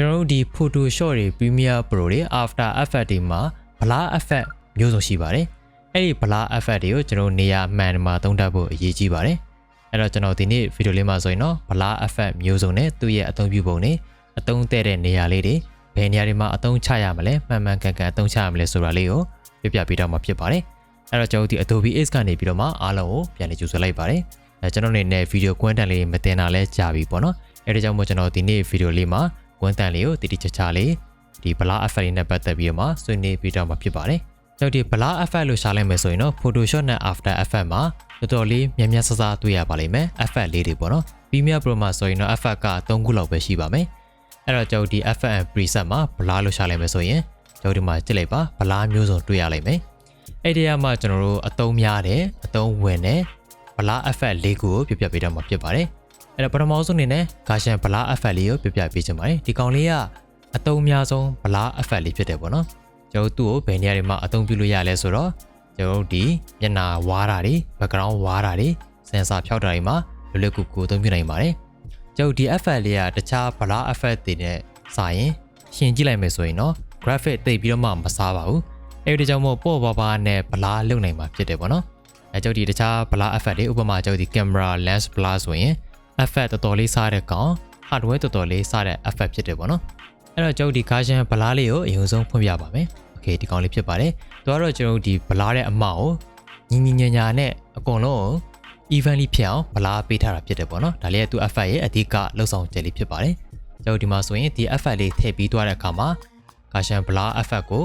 ကျွန်တော်တို့ဒီ Photoshop တွေ Premiere Pro တွေ After Effects တွေမှာ blur effect မျိုးစုံရှိပါတယ်အဲ့ဒီ blur effect တွေကိုကျွန်တော်နေရာမှန်မှာသုံးတတ်ဖို့အရေးကြီးပါတယ်အဲ့တော့ကျွန်တော်ဒီနေ့ဗီဒီယိုလေးမှာဆိုရင်တော့ blur effect မျိုးစုံနဲ့သူ့ရဲ့အသုံးပြုပုံတွေအသုံးတဲ့တဲ့နေရာလေးတွေဘယ်နေရာတွေမှာအသုံးချရမလဲမှန်မှန်ကန်ကန်အသုံးချရမလဲဆိုတာလေးကိုပြပြပေးတော့မှာဖြစ်ပါတယ်အဲ့တော့ကျွန်တော်ဒီ Adobe X ကနေပြီးတော့မှအားလုံးကိုပြန်လည်ကြိုဆိုလိုက်ပါတယ်အဲကျွန်တော်နေနဲ့ဗီဒီယိုကွန်းတန်လေးမတင်တာလဲကြာပြီပေါ့နော်အဲ့ဒါကြောင့်မို့ကျွန်တော်ဒီနေ့ဗီဒီယိုလေးမှာ ကွန်းတန်လေးကိုတိတိကျကျလေးဒီ blur effect လေးနဲ့ပတ်သက်ပြီးတော့မှဆွေးနွေးပြီးတော့မှာဖြစ်ပါတယ်ကျွန်တော်ဒီ blur effect လို့ရှာလိုက်မယ်ဆိုရင်တော့ Photoshop နဲ့ After Effects မှာတော်တော်လေးမြန်မြန်ဆဆတွေ့ရပါလိမ့်မယ် effect လေးတွေပေါ့နော် Premiere Pro မှာဆိုရင်တော့ effect က3ခုလောက်ပဲရှိပါမယ်အဲ့တော့ကျွန်တော်ဒီ effect and preset မှာ blur လို့ရှာလိုက်မယ်ဆိုရင်ကျွန်တော်ဒီမှာကြည့်လိုက်ပါ blur မျိုးစုံတွေ့ရလိမ့်မယ်အဲ့ဒီကမှကျွန်တော်တို့အသုံးများတယ်အသုံးဝင်တယ် blur effect လေးခုကိုပြပြပေးတော့မှာဖြစ်ပါတယ် အဲ့တော့ပထမဆုံးအနေနဲ့ Gaussian blur effect လေးကိုပြပြပေးချင်ပါတယ်ဒီကောင်လေးကအသုံးများဆုံး blur effect လေးဖြစ်တယ်ပေါ့နော်ကျွန်တော်တို့သူ့ကိုဘယ်နေရာတွေမှာအသုံးပြုလို့ရလဲဆိုတော့ကျွန်တော်တို့ဒီမျက်နှာဝါးတာတွေ background ဝါးတာတွေ sensor ဖြောက်တာတွေမှာလွယ်လွယ်ကူကူအသုံးပြုနိုင်ပါတယ်ကျွန်တော်ဒီ effect လေးကတခြား blur effect တွေနဲ့စာရင်ရှင်းကြည့်လိုက်မယ်ဆိုရင်တော့ graphic တိတ်ပြီးတော့မှမစားပါဘူးအဲဒီကြောင့်မို့ပေါ့ပါပါနဲ့ blur လုပ်နိုင်မှာဖြစ်တယ်ပေါ့နော်အဲကြောင့်ဒီတခြား blur effect တွေဥပမာကြောင့်ဒီ camera lens blur ဆိုရင် effect တော်တော်လေးစားတဲ့ကောင် hardware တော်တော်လေးစားတဲ့ effect ဖြစ်တယ်ပေါ့နော်အဲ့တော့ကျွန်တော်ဒီ Gaussian blur လေးကိုအရင်ဆုံးဖွင့်ပြပါမယ် okay ဒီကောင်လေးဖြစ်ပါတယ်သူကတော့ကျွန်တော်ဒီ blur တဲ့အမောက်ကိုညီညီညာညာနဲ့အကုန်လုံးကို evenly ဖြစ်အောင် blur ပေးထားတာဖြစ်တယ်ပေါ့နော်ဒါလေးကသူ effect ရဲ့အဓိကလှုပ်ဆောင်ချက်လေးဖြစ်ပါတယ်ကျွန်တော်ဒီမှာဆိုရင်ဒီ effect လေးထည့်ပြီးသွားတဲ့အခါမှာ Gaussian blur effect ကို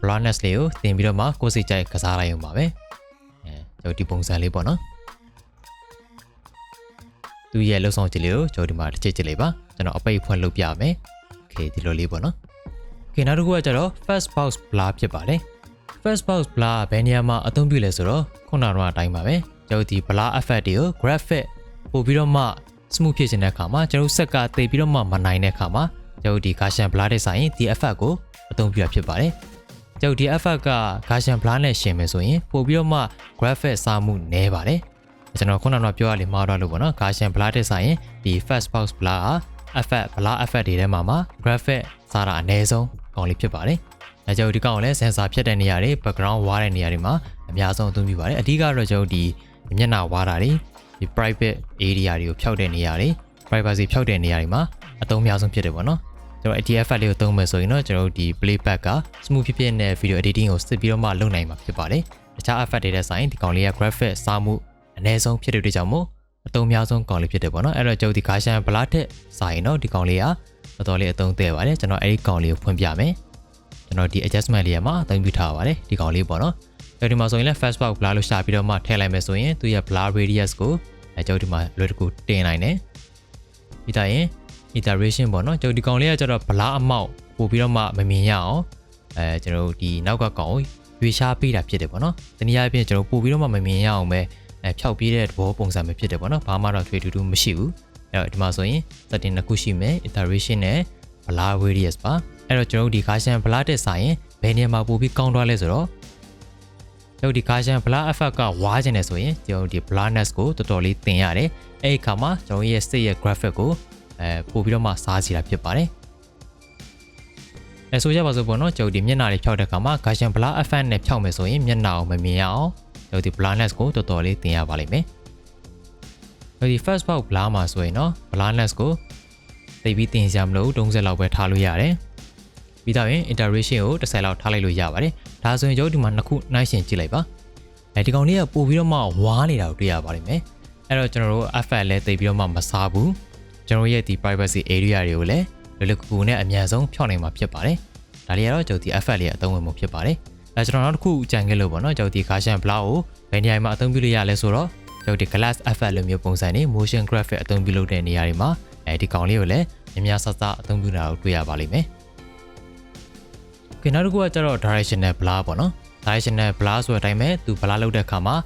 blurriness လေးကိုသင်ပြီးတော့မှကိုယ်စိတ်ကြိုက်ကစားလိုက်အောင်ပါပဲအဲကျွန်တော်ဒီပုံစံလေးပေါ့နော် သူရဲ့လှုပ်ဆောင်ချက်လေးကိုကျွန်တော်ဒီမှာတစ်ချက်ချက်လေးပါကျွန်တော်အပိတ်ဖွင့်လုပ်ပြမယ်โอเคဒီလိုလေးပေါ့နော်โอเคနောက်တစ်ခုကကျတော့ first box blur ဖြစ်ပါတယ် first box blur ဘယ်နေရာမှာအသုံးပြုလဲဆိုတော့ခုနကတော့အတိုင်းပါပဲကျွန်တော်ဒီ blur effect တွေကို graphic ပို့ပြီးတော့မှ smooth ဖြစ်ခြင်းတဲ့အခါမှာကျွန်တော်ဆက်ကတိတ်ပြီးတော့မှမနိုင်တဲ့အခါမှာကျွန်တော်ဒီ Gaussian blur တဲ့ဆိုင်ဒီ effect ကိုအသုံးပြုရဖြစ်ပါတယ်ကျွန်တော်ဒီ effect က Gaussian blur နဲ့ရှင်မယ်ဆိုရင်ပို့ပြီးတော့မှ graphic စားမှုနည်းပါတယ် ကျွန်တော်ခုနကပြောရလေမှားတော့လို့ပေါ့နော် Gaussian blur တဲ့ဆိုင်ရင်ဒီ first box blur ဟာ effect blur effect တွေထဲမှာမှာ graphic စားတာအနည်းဆုံးကောင်းလေးဖြစ်ပါတယ်အဲကြောင့်ဒီကောင်ကိုလည်း sensor ဖြတ်တဲ့နေရာတွေ background ဝါးတဲ့နေရာတွေမှာအများဆုံးအသုံးပြုပါတယ်အဓိကတော့ကျွန်တော်ဒီမျက်နှာဝါးတာတွေဒီ private area တွေကိုဖျောက်တဲ့နေရာတွေ privacy ဖျောက်တဲ့နေရာတွေမှာအသုံးများဆုံးဖြစ်တယ်ပေါ့နော်ကျွန်တော် ATF လေးကိုသုံးမယ်ဆိုရင်တော့ကျွန်တော်တို့ဒီ playback က smooth ဖြစ်ဖြစ်နဲ့ video editing ကိုစစ်ပြီးတော့မှလုပ်နိုင်မှာဖြစ်ပါတယ်တခြား effect တွေတဲ့ဆိုင်ဒီကောင်လေးက graphic စားမှု အနည်းဆုံးဖြစ်တဲ့အတွက်ကြောင့်မို့အသုံးများဆုံးကောင်လေးဖြစ်တယ်ပေါ့နော်အဲ့တော့ကျွန်တော်ဒီ Gaussian blur ထက်စာရင်တော့ဒီကောင်လေးကတော်တော်လေးအသုံးသေးပါတယ်ကျွန်တော်အဲ့ဒီကောင်လေးကိုဖွင့်ပြမယ်ကျွန်တော်ဒီ adjustment လေးမှာအသုံးပြုထားပါတယ်ဒီကောင်လေးပေါ့နော်အဲ့ဒီမှာဆိုရင်လည်း fast box blur လို့ရှာပြီးတော့မှထည့်လိုက်မယ်ဆိုရင်သူရဲ့ blur radius ကိုအဲကျွန်တော်ဒီမှာလွယ်တကူတင်နိုင်တယ်ပြီးတော့ရင် iteration ပေါ့နော်ကျွန်တော်ဒီကောင်လေးကကျတော့ blur အမောက်ပို့ပြီးတော့မှမမြင်ရအောင်အဲကျွန်တော်ဒီနောက်ကကောင်ကိုရွေရှားပေးတာဖြစ်တယ်ပေါ့နော်တနည်းအားဖြင့်ကျွန်တော်ပို့ပြီးတော့မှမမြင်ရအောင်ပဲ အဲဖြောက်ပြေးတဲ့သဘောပုံစံပဲဖြစ်တယ်ပေါ့နော်ဘာမှတော့ထွေထူးထူးမရှိဘူးအဲ့တော့ဒီမှာဆိုရင် setting တစ်ခုရှိမယ် iteration နဲ့ blur radius ပါအဲ့တော့ကျွန်တော်ဒီ Gaussian blur တက်ဆိုင်ရင်ဘယ်နေရာမှာပို့ပြီးကောင်းသွားလဲဆိုတော့ကျွန်တော်ဒီ Gaussian blur effect ကဝါးခြင်းနေဆိုရင်ကျွန်တော်ဒီ blurness ကိုတော်တော်လေးတင်ရတယ်အဲ့ဒီအခါမှာကျွန်တော်ရဲ့ state ရဲ့ graphic ကိုအဲပို့ပြီးတော့မှစားစီတာဖြစ်ပါတယ်အဲဆိုကြပါစို့ပေါ့နော်ကျွန်တော်ဒီမျက်နှာလေးဖြောက်တဲ့အခါမှာ Gaussian blur effect နဲ့ဖြောက်မယ်ဆိုရင်မျက်နှာကိုမမြင်ရအောင်ကျွန်တော် ဒီ blurness ကိုတော်တော်လေးတင်ရပါလိမ့်မယ်ကျွန်တော်ဒီ first box blur မှာဆိုရင်တော့ blurness ကိုသိပြီးတင်စရာမလို30လောက်ပဲထားလို့ရတယ်ပြီးတော့ရင် iteration ကို10လောက်ထားလိုက်လို့ရပါတယ်ဒါဆိုရင်ကျွန်တော်ဒီမှာနှစ်ခုနှိုင်းရှင်ကြည့်လိုက်ပါအဲဒီကောင်လေးကပို့ပြီးတော့မှဝါးနေတာကိုတွေ့ရပါလိမ့်မယ်အဲ့တော့ကျွန်တော်တို့ effect လဲသိပြီးတော့မှမစားဘူးကျွန်တော်ရဲ့ဒီ privacy area တွေကိုလည်းလွယ်လွယ်ကူကူနဲ့အမြန်ဆုံးဖြောင်းနိုင်မှာဖြစ်ပါတယ်ဒါလေးကတော့ကျွန်တော်ဒီ effect လေးအသုံးဝင်မှုဖြစ်ပါတယ် အဲကျွန်တော်နောက်တစ်ခုကြံခဲ့လို့ပေါ့နော်ကျွန်တော်ဒီ Gaussian blur ကိုဘယ်နေရာမှာအသုံးပြုလို့ရလဲဆိုတော့ကျွန်တော်ဒီ glass effect လိုမျိုးပုံစံနေ motion graphic အသုံးပြုလုပ်တဲ့နေရာတွေမှာအဲဒီကောင်လေးကိုလည်းများများဆဆအသုံးပြုတာကိုတွေ့ရပါလိမ့်မယ်ကဲနောက်တစ်ခုကကျတော့ directional blur ပေါ့နော် directional blur ဆိုတဲ့အတိုင်းပဲသူ blur လုပ်တဲ့အခါမှာ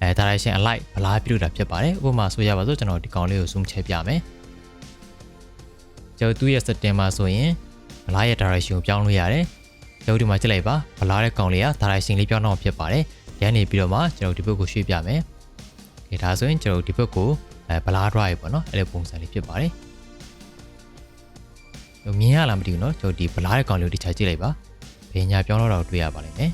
အဲ direction alike blur ပြုလုပ်တာဖြစ်ပါတယ်ဥပမာဆိုရပါစို့ကျွန်တော်ဒီကောင်လေးကို zoom ချဲပြမယ်ကျွန်တော်သူ့ရဲ့ setting မှာဆိုရင် blur ရဲ့ direction ကိုပြောင်းလို့ရတယ် ကျွန်တော်ဒီမှာကြည့်လိုက်ပါ blur တဲ့ကောင်လေးက direction လေးပြောင်းတော့ဖြစ်ပါတယ်ရန်နေပြီးတော့မှကျွန်တော်ဒီဘက်ကိုရွှေ့ပြမယ်ကဲဒါဆိုရင်ကျွန်တော်ဒီဘက်ကိုအဲ blur drive ပေါ့နော်အဲ့လိုပုံစံလေးဖြစ်ပါတယ် မြင်ရလားမသိဘူးเนาะကျွန်တော်ဒီဗလားတဲ့ကောင်လေးကိုတခြားကြည့်လိုက်ပါဘယ်ညာပြောင်းတော့တော့တွေ့ရပါလိမ့်မယ်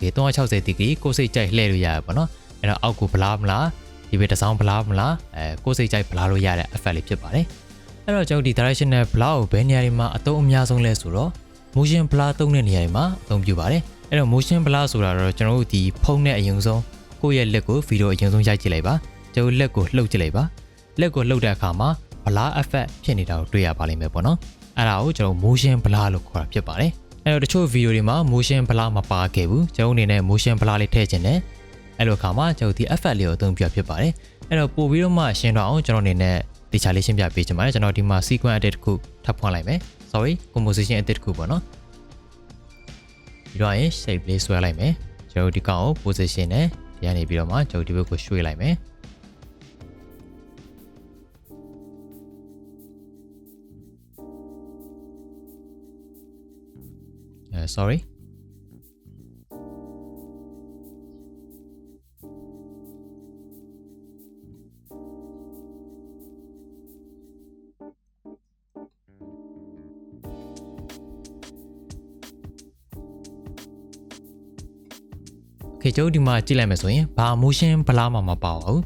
ဒီ360ဒီဂရီကိုယ်စိတ်ကြိုက်လှည့်လို့ရရပါเนาะအဲ့တော့အောက်ကိုဗလားမလားဒီဘက်တစ်စောင်းဗလားမလားအဲကိုယ်စိတ်ကြိုက်ဗလားလို့ရတဲ့ effect လေးဖြစ်ပါတယ်အဲ့တော့ကျွန်တော်ဒီ directional blur ကိုဘယ်နေရာတွေမှာအသုံးအများဆုံးလဲဆိုတော့ motion blur သုံးတဲ့နေရာတွေမှာအသုံးပြုပါတယ်အဲ့တော့ motion blur ဆိုတာတော့ကျွန်တော်တို့ဒီဖုန်းနဲ့အရင်ဆုံးကိုယ့်ရဲ့လက်ကိုဗီဒီယိုအရင်ဆုံးရိုက်ကြည့်လိုက်ပါကျွန်တော်လက်ကိုလှုပ်ကြည့်လိုက်ပါလက်ကိုလှုပ်တဲ့အခါမှာ blur effect ဖြစ်နေတာကိုတွေ့ရပါလိမ့်မယ်ပေါ့နော်အဲ့ဒါကိုကျွန်တော် motion blur လို့ခေါ်တာဖြစ်ပါတယ်အဲ့တော့တချို့ဗီဒီယိုတွေမှာ motion blur မပါခဲ့ဘူးကျွန်တော်အနေနဲ့ motion blur လေးထည့်ခြင်းနဲ့အဲ့လိုအခါမှာကျွန်တော်ဒီ effect လေးကိုအသုံးပြဖြစ်ပါတယ်အဲ့တော့ပို့ပြီးတော့မှရှင်းတော့အောင်ကျွန်တော်အနေနဲ့တခြားလေးရှင်းပြပေးချင်ပါတယ်ကျွန်တော်ဒီမှာ sequence edit တစ်ခုထပ်ဖွင့်လိုက်မယ် sorry composition edit တစ်ခုပေါ့နော်ပြီးတော့ရင် shape လေးဆွဲလိုက်မယ်ကျွန်တော်ဒီကောင်ကို position နဲ့ဒီကနေပြီးတော့မှကျွန်တော်ဒီဘက်ကိုရွှေ့လိုက်မယ်အဲ sorry ကျုပ်ဒီမှာကြည့်လိုက်မယ်ဆိုရင်ဘာ motion ဘလားမှမပါပါဘူး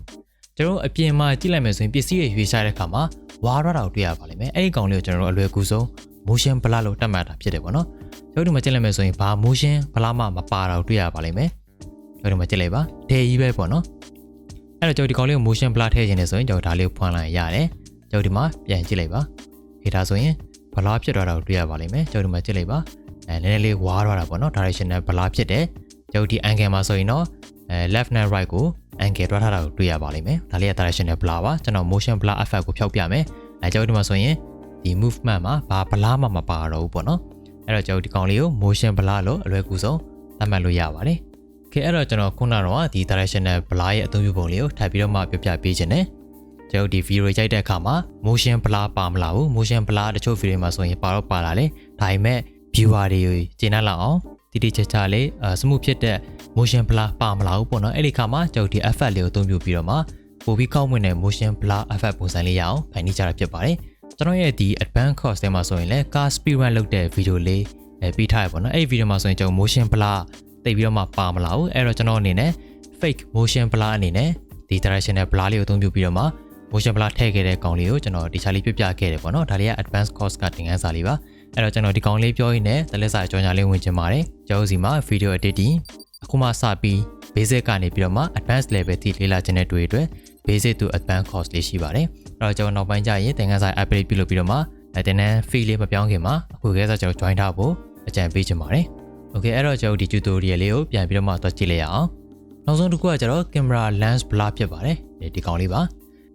ကျွန်တော်အပြင်မှာကြည့်လိုက်မယ်ဆိုရင်ပစ္စည်းတွေရွေးရှားတဲ့အခါမှာဝါရတာကိုတွေ့ရပါလိမ့်မယ်အဲ့ဒီကောင်လေးကိုကျွန်တော်တို့အလွယ်ကူဆုံး motion ဘလားလို့တတ်မှတ်တာဖြစ်တယ်ပေါ့နော်ကျွန်တော်ဒီမှာကြည့်လိုက်မယ်ဆိုရင်ဘာ motion ဘလားမှမပါတာကိုတွေ့ရပါလိမ့်မယ်ကျွန်တော်ဒီမှာကြည့်လိုက်ပါဒဲကြီးပဲပေါ့နော်အဲ့တော့ကျွန်တော်ဒီကောင်လေးကို motion ဘလားထည့်ခြင်းနဲ့ဆိုရင်ကျွန်တော်ဒါလေးကိုဖွင့်လိုက်ရတယ်ကျွန်တော်ဒီမှာပြန်ကြည့်လိုက်ပါခေဒါဆိုရင်ဘလားဖြစ်သွားတာကိုတွေ့ရပါလိမ့်မယ်ကျွန်တော်ဒီမှာကြည့်လိုက်ပါအဲနည်းနည်းလေးဝါးသွားတာပေါ့နော် directional ဘလားဖြစ်တယ် ကျုပ်ဒီ angle မှာဆိုရင်တော့အဲ left နဲ့ right ကို angle တွားထားတာကိုတွေ့ရပါလိမ့်မယ်။ဒါလေးက directional blur ပါကျွန်တော် motion blur effect ကိုဖျောက်ပြမယ်။အဲကျုပ်ဒီမှာဆိုရင်ဒီ movement မှာဘာ blur မှမပါတော့ဘူးပေါ့နော်။အဲ့တော့ကျုပ်ဒီကောင်လေးကို motion blur လို့အလွယ်ကူဆုံးသတ်မှတ်လို့ရပါတယ်။ Okay အဲ့တော့ကျွန်တော်ခုနကတော့ဒီ directional blur ရဲ့အသုံးပြုပုံလေးကိုထပ်ပြီးတော့မှပြပြပေးခြင်းနဲ့ကျုပ်ဒီ video ရိုက်တဲ့အခါမှာ motion blur ပါမလာဘူး motion blur တချို့ video မှာဆိုရင်ပါတော့ပါလာတယ်။ဒါပေမဲ့ viewer တွေကျင်းတတ်လောက်အောင် တိတိကျကျလေးအစမှုဖြစ်တဲ့ motion blur ပါမလာဘူးပေါ့နော်အဲ့ဒီခါမှာကျွန်တော်ဒီ effect လေးကိုအသုံးပြုပြီးတော့မှပိုပြီးကောင်းမွန်တဲ့ motion blur effect ပုံစံလေးရအောင်ဖန်တီးကြတာဖြစ်ပါတယ်ကျွန်တော်ရဲ့ဒီ advanced course ထဲမှာဆိုရင်လည်း car speed run လုပ်တဲ့ video လေးအဲပြီးထားရပေါ့နော်အဲ့ဒီ video မှာဆိုရင်ကျွန်တော် motion blur တိတ်ပြီးတော့မှပါမလာဘူးအဲ့တော့ကျွန်တော်အနေနဲ့ fake motion blur အနေနဲ့ဒီ directional blur လေးကိုအသုံးပြုပြီးတော့မှ motion blur ထည့်ခဲ့တဲ့ကောင်လေးကိုကျွန်တော်ဒီချာလေးပြပြခဲ့တယ်ပေါ့နော်ဒါလေးက advanced course ကသင်ခန်းစာလေးပါ အဲ့တော့ကျွန်တော်ဒီကောင်လေးပြောရင်းနဲ့တလက်စာအကြောင်းညာလေးဝင်ချင်ပါတယ်ကျောင်းစီမှာ video editing အခုမှစပြီး basic ကနေပြီးတော့မှ advanced level ထိလေ့လာခြင်းတဲ့တွေ့အတွက် basic to advanced course လေးရှိပါတယ်အဲ့တော့ကျွန်တော်နောက်ပိုင်းကျရင်သင်ခန်းစာ upgrade ပြုလုပ်ပြီးတော့မှအဲတင်တဲ့ fee လေးမပြောင်းခင်မှာအခုကဲဆိုကျွန်တော် join ထားဖို့အကြံပေးချင်ပါတယ် okay အဲ့တော့ကျွန်တော်ဒီ tutorial လေးကိုပြန်ပြီးတော့မှသွားကြည့်လိုက်ရအောင်နောက်ဆုံးတစ်ခုကကျတော့ camera lens blur ဖြစ်ပါတယ်ဒီကောင်လေးပါ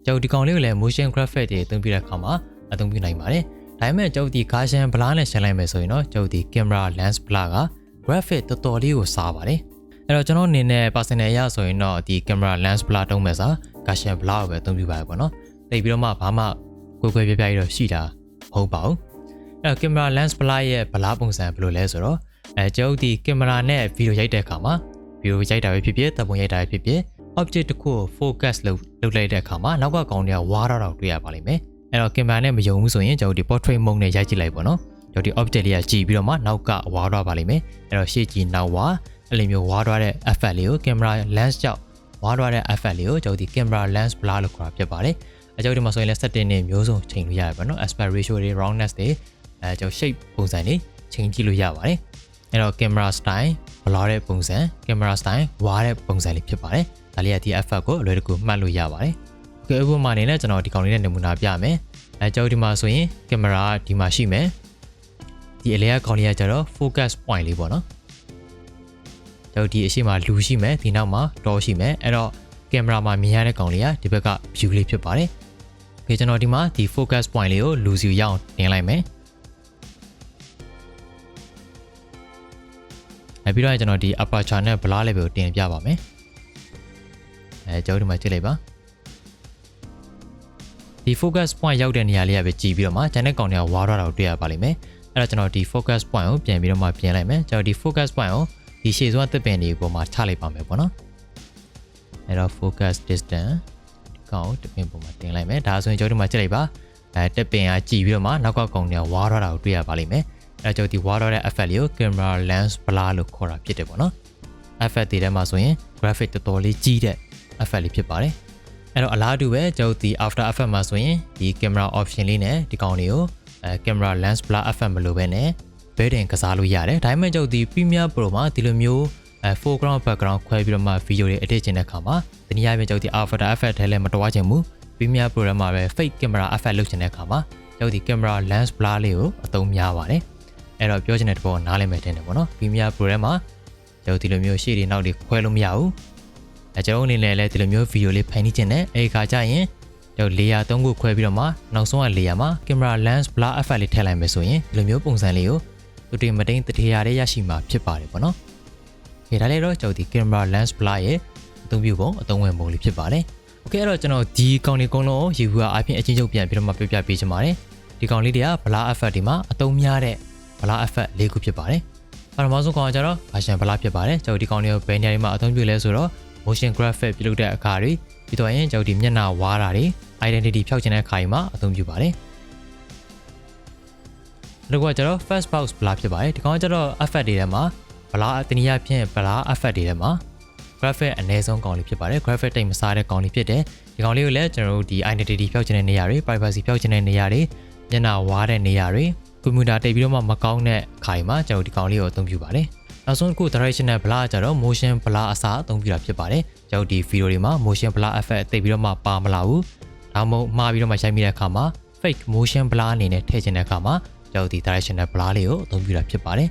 ကျွန်တော်ဒီကောင်လေးကိုလည်း motion graphic တွေအသုံးပြုတဲ့အခါမှာအသုံးပြုနိုင်ပါတယ် ဒါပေမဲ့ကျုပ်ဒီ Gaussian blur နဲ့ရှင်းလိုက်မယ်ဆိုရင်တော့ကျုပ်ဒီ camera lens blur က graphic တော်တော်လေးကိုစားပါတယ်အဲ့တော့ကျွန်တော်အနေနဲ့ personal အရဆိုရင်တော့ဒီ camera lens blur တုံးမဲ့စာ Gaussian blur ကိုပဲအသုံးပြုပါတယ်ပေါ့နော်တိတ်ပြီးတော့မှဘာမှကွယ်ကွယ်ပြပြရတော့ရှိတာမဟုတ်ပါဘူးအဲ့တော့ camera lens blur ရဲ့ blur ပုံစံဘယ်လိုလဲဆိုတော့အဲကျုပ်ဒီ camera နဲ့ video ရိုက်တဲ့အခါမှာ video ရိုက်တာပဲဖြစ်ဖြစ်တပ်ပုံရိုက်တာပဲဖြစ်ဖြစ် object တစ်ခုကို focus လုပ်လုပ်လိုက်တဲ့အခါမှာနောက်ကကောင်တွေကဝါးတော့တော့တွေ့ရပါလိမ့်မယ် အဲ့တော့ကင်မရာနဲ့မယုံဘူးဆိုရင်ကျွန်တော်ဒီ portrait mode နဲ့ရိုက်ကြည့်လိုက်ပေါ့နော်ကျွန်တော်ဒီ object လေးကကြည်ပြီးတော့မှနောက်ကဝါးတော့ပါလိမ့်မယ်အဲ့တော့ရှေ့ကြည့်နောက်ဝါအဲ့လိုမျိုးဝါးတော့တဲ့ effect လေးကိုကင်မရာ lens ကြောင့်ဝါးတော့တဲ့ effect လေးကိုကျွန်တော်ဒီ camera lens blur လို့ခေါ်တာဖြစ်ပါတယ်အကြောင်းဒီမှာဆိုရင်လည်း setting တွေမျိုးစုံချိန်လို့ရတယ်ပေါ့နော် aspect ratio တွေ roundness တွေအဲကျွန်တော် shape ပုံစံတွေချိန်ကြည့်လို့ရပါတယ်အဲ့တော့ camera style blur တဲ့ပုံစံ camera style ဝါးတဲ့ပုံစံလေးဖြစ်ပါတယ်ဒါလေးကဒီ effect ကိုအလွယ်တကူမှတ်လို့ရပါတယ် ကဲဥပမာအနေနဲ့ကျွန်တော်ဒီကောင်လေးနဲ့နမူနာပြမယ်အဲကျွန်တော်ဒီမှာဆိုရင်ကင်မရာဒီမှာရှိမယ်ဒီအလဲကကောင်လေးကကျတော့ focus point လေးပေါ့နော်ကျွန်တော်ဒီအရှိမလူရှိမယ်ဒီနောက်မှာဒေါ်ရှိမယ်အဲ့တော့ကင်မရာမှာမြင်ရတဲ့ကောင်လေးကဒီဘက်က view လေးဖြစ်ပါတယ်။ဒီကျွန်တော်ဒီမှာဒီ focus point လေးကိုလူစီရအောင်တင်လိုက်မယ်။အဲပြီးတော့ကျွန်တော်ဒီ aperture နဲ့ blur level ကိုတင်ပြပါမယ်။အဲကျွန်တော်ဒီမှာကြည့်လိုက်ပါ။ ဒီ focus point ရောက်တဲ့နေရာလေးကပဲကြည်ပြီးတော့မှကျန်တဲ့ကောင်တွေကဝါးတော့တာကိုတွေ့ရပါလိမ့်မယ်အဲ့တော့ကျွန်တော်ဒီ focus point ကိုပြန်ပြီးတော့မှပြင်လိုက်မယ်ကျွန်တော်ဒီ focus point ကိုဒီရှေ့စွာသစ်ပင်တွေပေါ်မှာချလိုက်ပါမယ်ပေါ့နော်အဲ့တော့ focus distance ကောင်တပင်ပေါ်မှာတင်လိုက်မယ်ဒါဆိုရင်ကျွန်တော်ဒီမှာကြည့်လိုက်ပါအဲတက်ပင်ကကြည်ပြီးတော့မှနောက်ကကောင်တွေကဝါတော့တာကိုတွေ့ရပါလိမ့်မယ်အဲဒါကြောင့်ဒီဝါတော့တဲ့ effect လေးကို camera lens blur လို့ခေါ်တာဖြစ်တယ်ပေါ့နော် effect တွေထဲမှာဆိုရင် graphic တော်တော်လေးကြီးတဲ့ effect လေးဖြစ်ပါတယ် အဲ့တော့အလားတူပဲကျွန်တော်ဒီ after effect မှာဆိုရင်ဒီ camera option လေးနဲ့ဒီကောင်လေးကိုအဲ camera lens blur effect မလိုပဲနဲ့ဘဲတင်ကစားလို့ရတယ်ဒါပေမဲ့ကျွန်တော်ဒီ Premiere Pro မှာဒီလိုမျိုးအဲ foreground background ခွဲပြီးတော့မှ video တွေ edit ချင်တဲ့အခါမှာတနည်းအားဖြင့်ကျွန်တော်ဒီ after effect ထဲလည်းမတော်ချင်ဘူး Premiere Pro ထဲမှာပဲ fake camera effect လုပ်ချင်တဲ့အခါမှာကျွန်တော်ဒီ camera lens blur လေးကိုအသုံးများပါတယ်အဲ့တော့ပြောချင်တဲ့တဘောနားလည်မယ်တင်တယ်ပေါ့နော် Premiere Pro ထဲမှာကျွန်တော်ဒီလိုမျိုးရှေ့တွေနောက်တွေခွဲလို့မရဘူး အဲကျွန်တော်အနေနဲ့လည်းဒီလိုမျိုး video လေးဖန်တီးချင်တယ်အဲ့ဒီခါကျရင်ကျွန်တော် layer 3ခုခွဲပြီးတော့မှနောက်ဆုံးက layer မှာ camera lens blur effect လေးထည့်လိုက်မယ်ဆိုရင်ဒီလိုမျိုးပုံစံလေးကိုတူတင်မတိန်တထေရလေးရရှိမှာဖြစ်ပါတယ်ပေါ့နော်။ခေဒါလေးတော့ကျွန်တော်ဒီ camera lens blur ရဲ့အသုံးပြုပုံအသုံးဝင်ပုံလေးဖြစ်ပါတယ်။ Okay အဲ့တော့ကျွန်တော်ဒီကောင်လေးအကုန်လုံးရေဘူးကအပြင်အချင်းချုပ်ပြန်ပြီးတော့မှပြပြပေးချင်ပါတယ်။ဒီကောင်လေးတွေက blur effect ဒီမှာအသုံးများတဲ့ blur effect ၄ခုဖြစ်ပါတယ်။ပထမဆုံးကောင်ကကျတော့ version blur ဖြစ်ပါတယ်။ကျွန်တော်ဒီကောင်လေးကိုဘယ်နေရာမှာအသုံးပြုလဲဆိုတော့ motion graphic ပြုလုပ်တဲ့အခါတွေပြီးတော့ရင်ကျွန်တော်ဒီမျက်နှာဝါးတာတွေ identity ဖြောက်ချင်တဲ့အခါတွေမှာအသုံးပြုပါတယ်။နောက်တစ်ခုကကျတော့ first box blur ဖြစ်ပါတယ်ဒီကောင်ကကျတော့ effect တွေထဲမှာ blur တနည်းအားဖြင့် blur effect တွေထဲမှာ graphic အနည်းဆုံးကောင်လေးဖြစ်ပါတယ် graphic တိတ်မစားတဲ့ကောင်လေးဖြစ်တယ်ဒီကောင်လေးကိုလည်းကျွန်တော်တို့ဒီ identity ဖြောက်ချင်တဲ့နေရာတွေ privacy ဖြောက်ချင်တဲ့နေရာတွေမျက်နှာဝါးတဲ့နေရာတွေကွန်ပျူတာတိတ်ပြီးတော့မှမကောင်းတဲ့ခါမှာကျွန်တော်ဒီကောင်လေးကိုအသုံးပြုပါတယ် နောက်ဆုံးတစ်ခု directional blur ကျတော့ motion blur အစားအသုံးပြုတာဖြစ်ပါတယ်ကျွန်တော်ဒီ video တွေမှာ motion blur effect တိတ်ပြီးတော့မှပါမလာဘူးဒါမှမဟုတ်မှားပြီးတော့မှရိုက်မိတဲ့အခါမှာ fake motion blur အနေနဲ့ထည့်ချင်တဲ့အခါမှာကျွန်တော်ဒီ directional blur လေးကိုအသုံးပြုတာဖြစ်ပါတယ်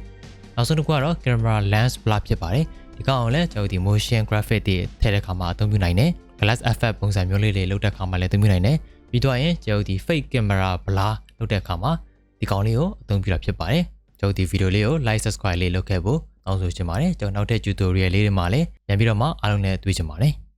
နောက်ဆုံးတစ်ခုကတော့ camera lens blur ဖြစ်ပါတယ်ဒီကောင်ကိုလည်းကျွန်တော်ဒီ motion graphic တွေထည့်တဲ့အခါမှာအသုံးပြုနိုင်တယ် glass effect ပုံစံမျိုးလေးတွေလုပ်တဲ့အခါမှာလည်းအသုံးပြုနိုင်တယ်ပြီးတော့ရင်ကျွန်တော်ဒီ fake camera blur လုပ်တဲ့အခါမှာဒီကောင်လေးကိုအသုံးပြုတာဖြစ်ပါတယ်ကျွန်တော်ဒီ video လေးကို like subscribe လေးလုပ်ခဲ့ဖို့ တောင်းဆိုချင်ပါတယ်ကျွန်တော်နောက်ထပ် tutorial လေးတွေမှာလည်းပြန်ပြီးတော့မှအားလုံးနဲ့တွေ့ချင်ပါတယ်